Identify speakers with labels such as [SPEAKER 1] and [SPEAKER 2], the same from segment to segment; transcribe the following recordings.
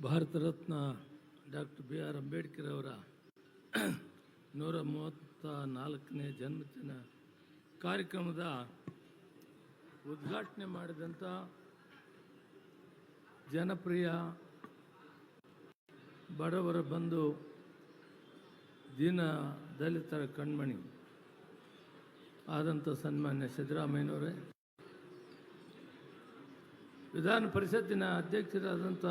[SPEAKER 1] Bharat Ratna doctor B R Ambedkar ಅವರ ನೂರ ಮೂವತ್ತ ನಾಲ್ಕನೇ ಜನ್ಮದಿನ ಕಾರ್ಯಕ್ರಮದ ಉದ್ಘಾಟನೆ ಮಾಡಿದಂಥ ಜನಪ್ರಿಯ ಬಡವರ ಬಂಧು ದೀನ ದಲಿತರ ಕಣ್ಮಣಿ ಆದಂಥ ಸನ್ಮಾನ್ಯ ಸಿದ್ದರಾಮಯ್ಯನವರೇ. ವಿಧಾನ ಪರಿಷತ್ತಿನ ಅಧ್ಯಕ್ಷರಾದಂಥ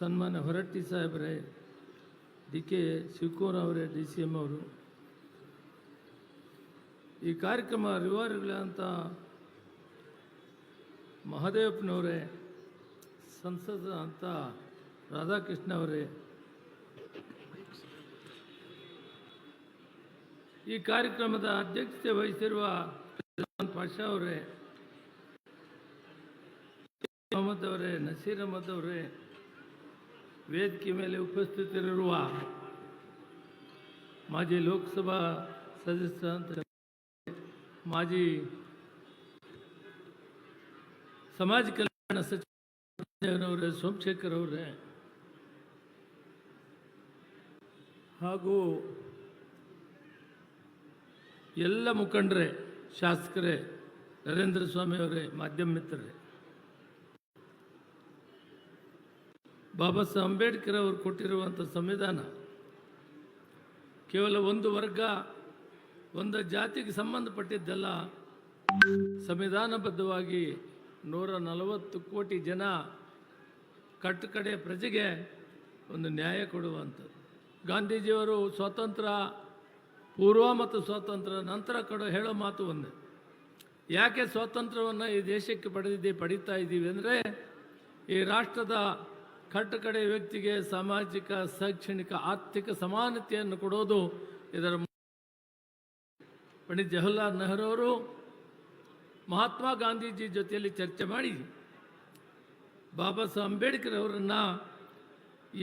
[SPEAKER 1] ಸನ್ಮಾನ್ಯ ಹೊರಟ್ಟಿ ಸಾಹೇಬರೇ, ಡಿ ಕೆ ಶಿವಕುಮಾರ್ ಅವರೇ, ಡಿ ಸಿ ಎಂ ಅವರು. ಈ ಕಾರ್ಯಕ್ರಮ ರಿವಾರ್ಗಳಂತ ಮಹದೇವಪ್ಪನವರೇ, ಸಂಸದ ಅಂತ ರಾಧಾಕೃಷ್ಣ ಅವರೇ. ಈ ಕಾರ್ಯಕ್ರಮದ ಅಧ್ಯಕ್ಷತೆ ವಹಿಸಿರುವ ಪಾಷಾ ಅವರೇ ಮೊಹಮ್ಮದ್ ಅವರೇ, ನಸೀರ್ ಅಹಮದ್ ಅವರೇ ವೇದಿಕೆ ಮೇಲೆ ಉಪಸ್ಥಿತರಿರುವ ಮಾಜಿ ಲೋಕಸಭಾ ಸದಸ್ಯ ಮಾಜಿ ಸಮಾಜ ಕಲ್ಯಾಣ ಸಚಿವರವರೇ, ಸೋಮಶೇಖರ್ ಅವರೇ, ಹಾಗೂ ಎಲ್ಲ ಮುಖಂಡರೇ, ಶಾಸಕರೇ, ನರೇಂದ್ರ ಸ್ವಾಮಿ ಅವರೇ, ಮಾಧ್ಯಮ ಮಿತ್ರರೇ. ಬಾಬಾ ಸಾಹೇಬ್ ಅಂಬೇಡ್ಕರ್ ಅವರು ಕೊಟ್ಟಿರುವಂಥ ಸಂವಿಧಾನ ಕೇವಲ ಒಂದು ವರ್ಗ, ಒಂದು ಜಾತಿಗೆ ಸಂಬಂಧಪಟ್ಟಿದ್ದಲ್ಲ. ಸಂವಿಧಾನಬದ್ಧವಾಗಿ ನೂರ ನಲವತ್ತು ಕೋಟಿ ಜನ ಕಟ್ಟುಕಡೆ ಪ್ರಜೆಗೆ ಒಂದು ನ್ಯಾಯ ಕೊಡುವಂಥದ್ದು. ಗಾಂಧೀಜಿಯವರು ಸ್ವಾತಂತ್ರ್ಯ ಪೂರ್ವ ಮತ್ತು ಸ್ವಾತಂತ್ರ್ಯ ನಂತರ ಕೊಡೋ, ಹೇಳೋ ಮಾತು ಒಂದೇ. ಯಾಕೆ ಸ್ವಾತಂತ್ರ್ಯವನ್ನು ಈ ದೇಶಕ್ಕೆ ಪಡೆದಿದ್ದೀವಿ ಪಡೀತಾ ಇದ್ದೀವಿ ಅಂದರೆ ಈ ರಾಷ್ಟ್ರದ ಕಟ್ಟಕಡೆ ವ್ಯಕ್ತಿಗೆ ಸಾಮಾಜಿಕ, ಶೈಕ್ಷಣಿಕ, ಆರ್ಥಿಕ ಸಮಾನತೆಯನ್ನು ಕೊಡೋದು ಇದರ ಪಂಡಿತ್ ಜವಾಹರ್ಲಾಲ್ ನೆಹರು ಅವರು ಮಹಾತ್ಮ ಗಾಂಧೀಜಿ ಜೊತೆಯಲ್ಲಿ ಚರ್ಚೆ ಮಾಡಿ. ಬಾಬಾ ಸಾಹೇಬ್ ಅಂಬೇಡ್ಕರ್ ಅವರನ್ನು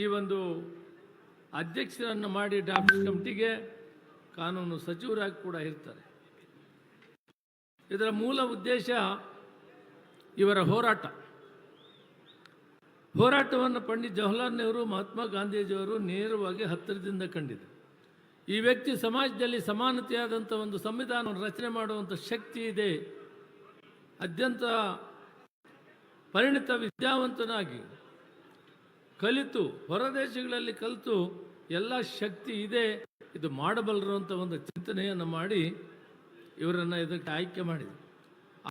[SPEAKER 1] ಈ ಒಂದು ಅಧ್ಯಕ್ಷರನ್ನು ಮಾಡಿ ಡ್ರಾಫ್ಟ್ ಕಮಿಟಿಗೆ ಕಾನೂನು ಸಚಿವರಾಗಿ ಕೂಡ ಇರ್ತಾರೆ. ಇದರ ಮೂಲ ಉದ್ದೇಶ ಇವರ ಹೋರಾಟ. ಹೋರಾಟವನ್ನು ಪಂಡಿತ್ ಜವಾಹರ್ಲಾಲ್ ನೆಹರು, ಮಹಾತ್ಮ ಗಾಂಧೀಜಿಯವರು ನೇರವಾಗಿ ಹತ್ತಿರದಿಂದ ಕಂಡಿದೆ ಈ ವ್ಯಕ್ತಿ ಸಮಾಜದಲ್ಲಿ ಸಮಾನತೆಯಾದಂಥ ಒಂದು ಸಂವಿಧಾನವನ್ನು ರಚನೆ ಮಾಡುವಂಥ ಶಕ್ತಿ ಇದೆ. ಅತ್ಯಂತ ಪರಿಣಿತ ವಿದ್ಯಾವಂತನಾಗಿ ಕಲಿತು ಹೊರದೇಶಗಳಲ್ಲಿ ಕಲಿತು ಎಲ್ಲ ಶಕ್ತಿ ಇದೆ. ಇದು ಮಾಡಬಲ್ಲರು ಅಂತ ಒಂದು ಚಿಂತನೆಯನ್ನು ಮಾಡಿ ಇವರನ್ನು ಇದಕ್ಕೆ ಆಯ್ಕೆ ಮಾಡಿದೆ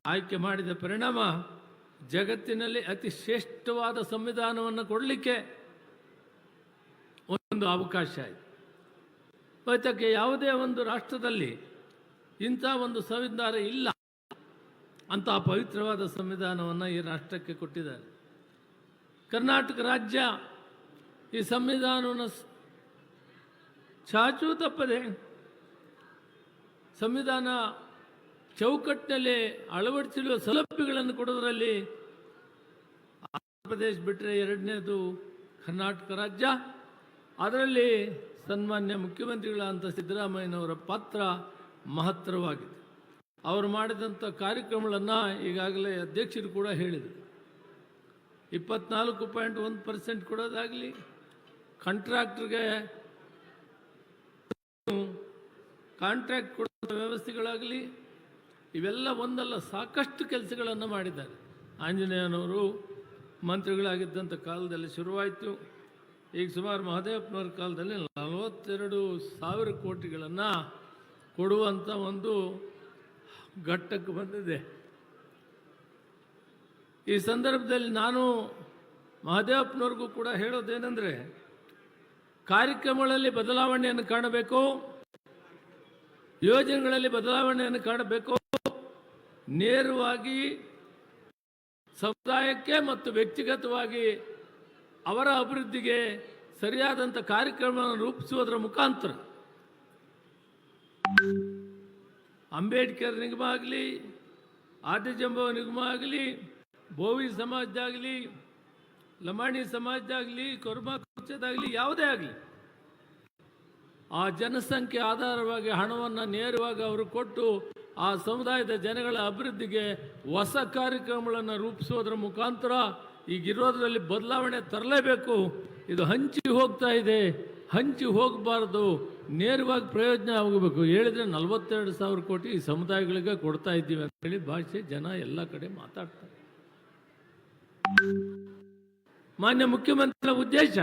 [SPEAKER 1] ಆಯ್ಕೆ ಮಾಡಿದ ಪರಿಣಾಮ ಜಗತ್ತಿನಲ್ಲಿ ಅತಿ ಶ್ರೇಷ್ಠವಾದ ಸಂವಿಧಾನವನ್ನು ಕೊಡಲಿಕ್ಕೆ ಒಂದು ಅವಕಾಶ ಆಯಿತು. ಅದಕ್ಕೆ ಯಾವುದೇ ಒಂದು ರಾಷ್ಟ್ರದಲ್ಲಿ ಇಂಥ ಒಂದು ಸಂವಿಧಾನ ಇಲ್ಲ. ಅಂತಹ ಪವಿತ್ರವಾದ ಸಂವಿಧಾನವನ್ನು ಈ ರಾಷ್ಟ್ರಕ್ಕೆ ಕೊಟ್ಟಿದ್ದಾರೆ. ಕರ್ನಾಟಕ ರಾಜ್ಯ ಈ ಸಂವಿಧಾನವನ್ನು ಚಾಚೂ ತಪ್ಪದೆ ಸಂವಿಧಾನ ಚೌಕಟ್ಟಿನಲ್ಲಿ ಅಳವಡಿಸಿರುವ ಸೌಲಭ್ಯಗಳನ್ನು ಕೊಡೋದರಲ್ಲಿ ಆಂಧ್ರಪ್ರದೇಶ ಬಿಟ್ಟರೆ ಎರಡನೇದು ಕರ್ನಾಟಕ ರಾಜ್ಯ. ಅದರಲ್ಲಿ ಸನ್ಮಾನ್ಯ ಮುಖ್ಯಮಂತ್ರಿಗಳಾದಂಥ ಸಿದ್ದರಾಮಯ್ಯನವರ ಪಾತ್ರ ಮಹತ್ತರವಾಗಿದೆ. ಅವರು ಮಾಡಿದಂಥ ಕಾರ್ಯಕ್ರಮಗಳನ್ನು ಈಗಾಗಲೇ ಅಧ್ಯಕ್ಷರು ಕೂಡ ಹೇಳಿದರು. ಇಪ್ಪತ್ನಾಲ್ಕು ಪಾಯಿಂಟ್ ಒಂದು ಪರ್ಸೆಂಟ್ ಕೊಡೋದಾಗಲಿ ಕಾಂಟ್ರಾಕ್ಟ್ರಿಗೆ ಕಾಂಟ್ರಾಕ್ಟ್ ಕೊಡುವಂಥ ವ್ಯವಸ್ಥೆಗಳಾಗಲಿ ಇವೆಲ್ಲ ಒಂದಲ್ಲ, ಸಾಕಷ್ಟು ಕೆಲಸಗಳನ್ನು ಮಾಡಿದ್ದಾರೆ. ಆಂಜನೇಯನವರು ಮಂತ್ರಿಗಳಾಗಿದ್ದಂಥ ಕಾಲದಲ್ಲಿ ಶುರುವಾಯಿತು. ಈಗ ಸುಮಾರು ಮಹದೇವಪ್ಪನವ್ರ ಕಾಲದಲ್ಲಿ ನಲವತ್ತೆರಡು ಸಾವಿರ ಕೋಟಿಗಳನ್ನು ಕೊಡುವಂಥ ಒಂದು ಘಟ್ಟಕ್ಕೆ ಬಂದಿದೆ. ಈ ಸಂದರ್ಭದಲ್ಲಿ ನಾನು ಮಹದೇವಪ್ಪನವ್ರಿಗೂ ಕೂಡ ಹೇಳೋದೇನೆಂದರೆ, ಕಾರ್ಯಕ್ರಮಗಳಲ್ಲಿ ಬದಲಾವಣೆಯನ್ನು ಕಾಣಬೇಕು, ಯೋಜನೆಗಳಲ್ಲಿ ಬದಲಾವಣೆಯನ್ನು ಕಾಣಬೇಕು ನೇರವಾಗಿ ಸಮುದಾಯಕ್ಕೆ ಮತ್ತು ವ್ಯಕ್ತಿಗತವಾಗಿ ಅವರ ಅಭಿವೃದ್ಧಿಗೆ ಸರಿಯಾದಂಥ ಕಾರ್ಯಕ್ರಮವನ್ನು ರೂಪಿಸುವುದರ ಮುಖಾಂತರ ಅಂಬೇಡ್ಕರ್ ನಿಗಮ ಆಗಲಿ ಆದಿಜಂಬವ ನಿಗಮ ಆಗಲಿ, ಬೋವಿ ಸಮಾಜದಾಗಲಿ, ಲಮಾಣಿ ಸಮಾಜದಾಗಲಿ, ಕೊರ್ಮಾ ಯಾವುದೇ ಆಗಲಿ, ಆ ಜನಸಂಖ್ಯೆ ಆಧಾರವಾಗಿ ಹಣವನ್ನು ನೇರವಾಗಿ ಅವರು ಕೊಟ್ಟು ಆ ಸಮುದಾಯದ ಜನಗಳ ಅಭಿವೃದ್ಧಿಗೆ ಹೊಸ ಕಾರ್ಯಕ್ರಮಗಳನ್ನು ರೂಪಿಸೋದ್ರ ಮುಖಾಂತರ ಈಗಿರೋದ್ರಲ್ಲಿ ಬದಲಾವಣೆ ತರಲೇಬೇಕು. ಇದು ಹಂಚಿ ಹೋಗ್ತಾ ಇದೆ. ಹಂಚಿ ಹೋಗಬಾರ್ದು. ನೇರವಾಗಿ ಪ್ರಯೋಜನ ಆಗಬೇಕು ಹೇಳಿದರೆ ನಲವತ್ತೆರಡು ಸಾವಿರ ಕೋಟಿ ಈ ಸಮುದಾಯಗಳಿಗೆ ಕೊಡ್ತಾ ಇದ್ದೀವಿ ಅಂತ ಹೇಳಿ ಭಾಷೆ ಜನ ಎಲ್ಲ ಕಡೆ ಮಾತಾಡ್ತಾರೆ. ಮಾನ್ಯ ಮುಖ್ಯಮಂತ್ರಿಗಳ ಉದ್ದೇಶ?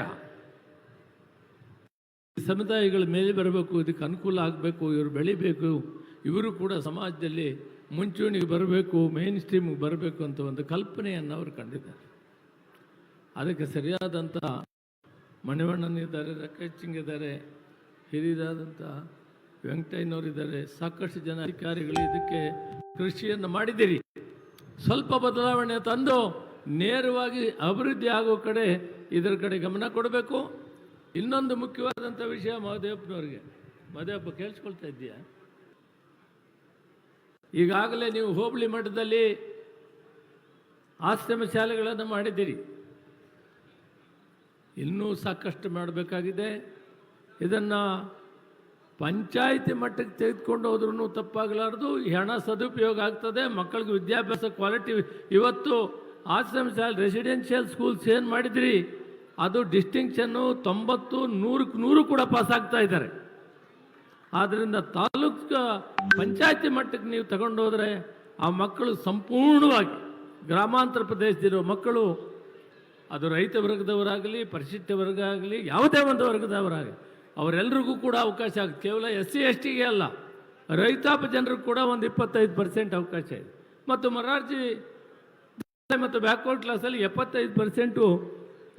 [SPEAKER 1] ಸಮುದಾಯಗಳ ಮೇಲೆ ಬರಬೇಕು, ಇದಕ್ಕೆ ಅನುಕೂಲ ಆಗಬೇಕು, ಇವರು ಬೆಳಿಬೇಕು. ಇವರು ಕೂಡ ಸಮಾಜದಲ್ಲಿ ಮುಂಚೂಣಿಗೆ ಬರಬೇಕು ಮೇನ್ ಸ್ಟ್ರೀಮ್ಗೆ ಬರಬೇಕು ಅಂತ ಒಂದು ಕಲ್ಪನೆಯನ್ನು ಅವರು ಕಂಡಿದ್ದಾರೆ. ಅದಕ್ಕೆ ಸರಿಯಾದಂಥ ಮಣಿವಣ್ಣನಿದ್ದಾರೆ ರಾಕೇಶ್ ಸಿಂಗ್ ಇದ್ದಾರೆ ಹಿರಿಯರಾದಂಥ ವೆಂಕಟಯ್ಯನವರಿದ್ದಾರೆ ಸಾಕಷ್ಟು ಜನ ಅಧಿಕಾರಿಗಳು ಇದಕ್ಕೆ ಕೃಷಿಯನ್ನು ಮಾಡಿದ್ದೀರಿ. ಸ್ವಲ್ಪ ಬದಲಾವಣೆ ತಂದು ನೇರವಾಗಿ ಅಭಿವೃದ್ಧಿ ಆಗೋ ಕಡೆ ಇದರ ಕಡೆ ಗಮನ ಕೊಡಬೇಕು. ಇನ್ನೊಂದು ಮುಖ್ಯವಾದಂಥ ವಿಷಯ ಮಹದೇವಪ್ಪನವ್ರಿಗೆ. ಮಹದೇವಪ್ಪ, ಕೇಳಿಸ್ಕೊಳ್ತಾ ಇದ್ದೀಯಾ? ಈಗಾಗಲೇ ನೀವು ಹೋಬಳಿ ಮಠದಲ್ಲಿ ಆಶ್ರಮ ಶಾಲೆಗಳನ್ನು ಮಾಡಿದ್ದೀರಿ. ಇನ್ನೂ ಸಾಕಷ್ಟು ಮಾಡಬೇಕಾಗಿದೆ. ಇದನ್ನು ಪಂಚಾಯಿತಿ ಮಟ್ಟಕ್ಕೆ ತೆಗೆದುಕೊಂಡು ಹೋದ್ರೂ ತಪ್ಪಾಗಲಾರ್ದು. ಹಣ ಸದುಪಯೋಗ ಆಗ್ತದೆ. ಮಕ್ಕಳಿಗೆ ವಿದ್ಯಾಭ್ಯಾಸ ಕ್ವಾಲಿಟಿ ಇವತ್ತು ಆಶ್ರಮ ಶಾಲೆ ರೆಸಿಡೆನ್ಷಿಯಲ್ ಸ್ಕೂಲ್ಸ್ ಏನು ಮಾಡಿದ್ರಿ? ಅದು ಡಿಸ್ಟಿಂಕ್ಷನ್ನು ತೊಂಬತ್ತು ನೂರಕ್ಕೆ ನೂರು ಕೂಡ ಪಾಸ್ ಆಗ್ತಾ ಇದ್ದಾರೆ. ಆದ್ದರಿಂದ ತಾಲೂಕು ಪಂಚಾಯತಿ ಮಟ್ಟಕ್ಕೆ ನೀವು ತಗೊಂಡೋದ್ರೆ ಆ ಮಕ್ಕಳು ಸಂಪೂರ್ಣವಾಗಿ ಗ್ರಾಮಾಂತರ ಪ್ರದೇಶದಿರೋ ಮಕ್ಕಳು, ಅದು ರೈತ ವರ್ಗದವರಾಗಲಿ, ಪರಿಶಿಷ್ಟ ವರ್ಗ ಆಗಲಿ ಯಾವುದೇ ಒಂದು ವರ್ಗದವರಾಗಲಿ ಅವರೆಲ್ಲರಿಗೂ ಕೂಡ ಅವಕಾಶ ಆಗುತ್ತೆ. ಕೇವಲ ಎಸ್ ಸಿ ಎಸ್ ಟಿಗೆ ಅಲ್ಲ, ರೈತಾಪ ಜನರಿಗೆ ಕೂಡ ಒಂದು ಇಪ್ಪತ್ತೈದು ಪರ್ಸೆಂಟ್ ಅವಕಾಶ ಇದೆ. ಮತ್ತು ಮರಾರ್ಜಿ ಮತ್ತು ಬ್ಯಾಕ್ವರ್ಡ್ ಕ್ಲಾಸಲ್ಲಿ ಎಪ್ಪತ್ತೈದು ಪರ್ಸೆಂಟು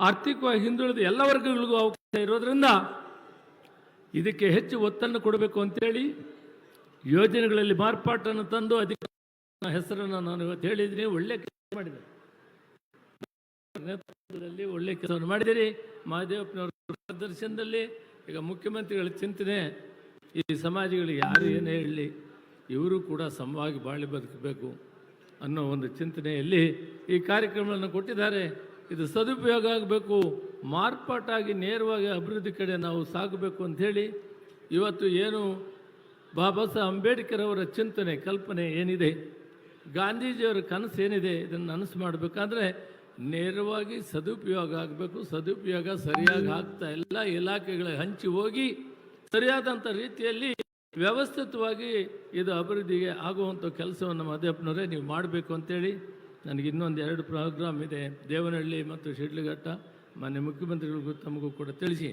[SPEAKER 1] ಆರ್ಥಿಕವಾಗಿ ಹಿಂದುಳಿದ ಎಲ್ಲ ವರ್ಗಗಳಿಗೂ ಅವಕಾಶ ಇರೋದ್ರಿಂದ ಇದಕ್ಕೆ ಹೆಚ್ಚು ಒತ್ತನ್ನು ಕೊಡಬೇಕು ಅಂತೇಳಿ ಯೋಜನೆಗಳಲ್ಲಿ ಮಾರ್ಪಾಟನ್ನು ತಂದು ಅದಕ್ಕೆ ಹೆಸರನ್ನು ನಾನು ಇವತ್ತು ಹೇಳಿದ್ದೀನಿ. ಒಳ್ಳೆ ಕೆಲಸ ಮಾಡಿದೆ. ನೇತೃತ್ವದಲ್ಲಿ ಒಳ್ಳೆ ಕೆಲಸವನ್ನು ಮಾಡಿದಿರಿ ಮಹಾದೇವಪ್ಪನವರ ಮಾರ್ಗದರ್ಶನದಲ್ಲಿ ಈಗ ಮುಖ್ಯಮಂತ್ರಿಗಳ ಚಿಂತನೆ, ಈ ಸಮಾಜಗಳಿಗೆ ಯಾರು ಏನು ಹೇಳಲಿ ಇವರು ಕೂಡ ಸಮವಾಗಿ ಬಾಳಿ ಬದುಕಬೇಕು ಅನ್ನೋ ಒಂದು ಚಿಂತನೆಯಲ್ಲಿ ಈ ಕಾರ್ಯಕ್ರಮಗಳನ್ನು ಕೊಟ್ಟಿದ್ದಾರೆ. ಇದು ಸದುಪಯೋಗ ಆಗಬೇಕು. ಮಾರ್ಪಾಟಾಗಿ ನೇರವಾಗಿ ಅಭಿವೃದ್ಧಿ ಕಡೆ ನಾವು ಸಾಗಬೇಕು ಅಂಥೇಳಿ ಇವತ್ತು ಏನು ಬಾಬಾ ಸಾಹೇಬ್ ಅಂಬೇಡ್ಕರ್ ಅವರ ಚಿಂತನೆ, ಕಲ್ಪನೆ ಏನಿದೆ, ಗಾಂಧೀಜಿಯವರ ಕನಸು ಏನಿದೆ ಇದನ್ನು ನನಸು ಮಾಡಬೇಕಾದ್ರೆ ನೇರವಾಗಿ ಸದುಪಯೋಗ ಆಗಬೇಕು, ಸದುಪಯೋಗ ಸರಿಯಾಗಿ ಆಗ್ತಾ ಎಲ್ಲ ಇಲಾಖೆಗಳ ಹಂಚಿ ಹೋಗಿ ಸರಿಯಾದಂಥ ರೀತಿಯಲ್ಲಿ ವ್ಯವಸ್ಥಿತವಾಗಿ ಇದು ಅಭಿವೃದ್ಧಿಗೆ ಆಗುವಂಥ ಕೆಲಸವನ್ನು ಮದೇಪ್ಪನವರೇ ನೀವು ಮಾಡಬೇಕು ಅಂತೇಳಿ ನನಗೆ ಇನ್ನೊಂದು ಎರಡು ಪ್ರೋಗ್ರಾಮ್ ಇದೆ, ದೇವನಹಳ್ಳಿ ಮತ್ತು ಶಿಡ್ಲಘಟ್ಟ. ಮಾನ್ಯ ಮುಖ್ಯಮಂತ್ರಿಗಳಿಗೂ ತಮಗೂ ಕೂಡ ತಿಳಿಸಿ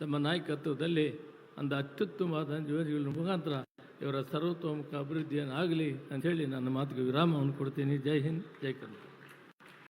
[SPEAKER 1] ತಮ್ಮ ನಾಯಕತ್ವದಲ್ಲಿ ಅಂದ ಅತ್ಯುತ್ತಮವಾದ ಯೋಜನೆಗಳ ಮುಖಾಂತರ ಇವರ ಸರ್ವತೋಮುಖ ಅಭಿವೃದ್ಧಿಯನ್ನು ಆಗಲಿ ಅಂಥೇಳಿ ನನ್ನ ಮಾತಿಗೆ ವಿರಾಮವನ್ನು ಕೊಡ್ತೀನಿ. ಜೈ ಹಿಂದ್, ಜೈ ಕರ್ನಾಟಕ.